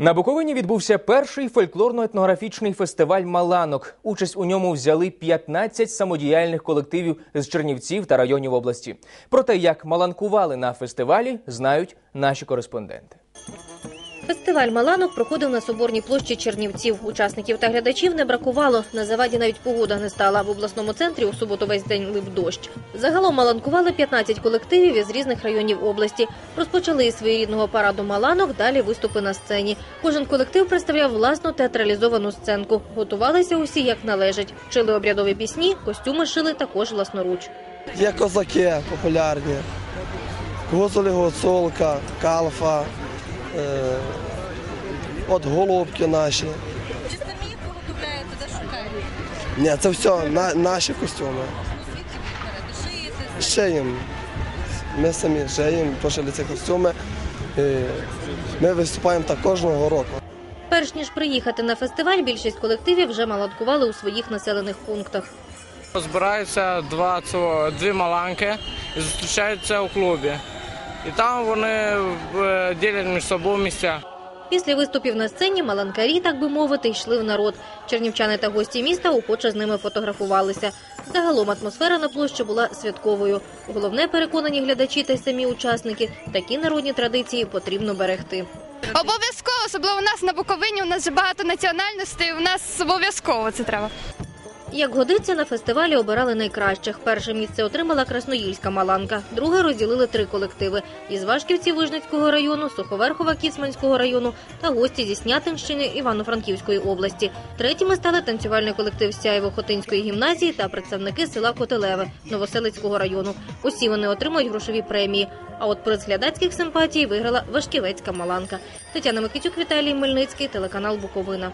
На Буковині відбувся перший фольклорно-етнографічний фестиваль Маланок. Участь у ньому взяли 15 самодіяльних колективів з Чернівців та районів області. Про те, як маланкували на фестивалі, знають наші кореспонденти. Фестиваль Маланок проходив на Соборній площі Чернівців. Учасників та глядачів не бракувало. На заваді навіть погода не стала. В обласному центрі у суботу весь день лив дощ. Загалом маланкували 15 колективів із різних районів області. Розпочали із своєрідного параду Маланок, далі виступи на сцені. Кожен колектив представляв власну театралізовану сценку. Готувалися усі як належить. Вчили обрядові пісні, костюми шили також власноруч. Є козаки популярні, гуцулі гуцулка, калфа, е, от голубки наші. Чи самі виготовляєте, де шукаєте? Ні, це все на, наші костюми. Шиєте? Шиємо. Ми самі шиємо, пошили ці костюми. Ми виступаємо так кожного року. Перш ніж приїхати на фестиваль, більшість колективів вже маланкували у своїх населених пунктах. Збираються два цього, дві маланки і зустрічаються у клубі. І там вони е, ділять між собою місця. Після виступів на сцені маланкарі, так би мовити, йшли в народ. Чернівчани та гості міста охоче з ними фотографувалися. Загалом атмосфера на площі була святковою. Головне, переконані глядачі та самі учасники, такі народні традиції потрібно берегти. Обов'язково, особливо у нас на Буковині, у нас же багато національностей, у нас обов'язково це треба. Як годиться, на фестивалі обирали найкращих. Перше місце отримала Красноїльська Маланка, друге розділили три колективи – із Вашківці Вижницького району, Суховерхова Кіцманського району та гості зі Снятинщини Івано-Франківської області. Третіми стали танцювальний колектив Сяєво-Хотинської гімназії та представники села Котелеве Новоселицького району. Усі вони отримують грошові премії. А от приз глядацьких симпатій виграла Вашківецька Маланка. Тетяна Микитюк, Віталій Мельницький, телеканал Буковина.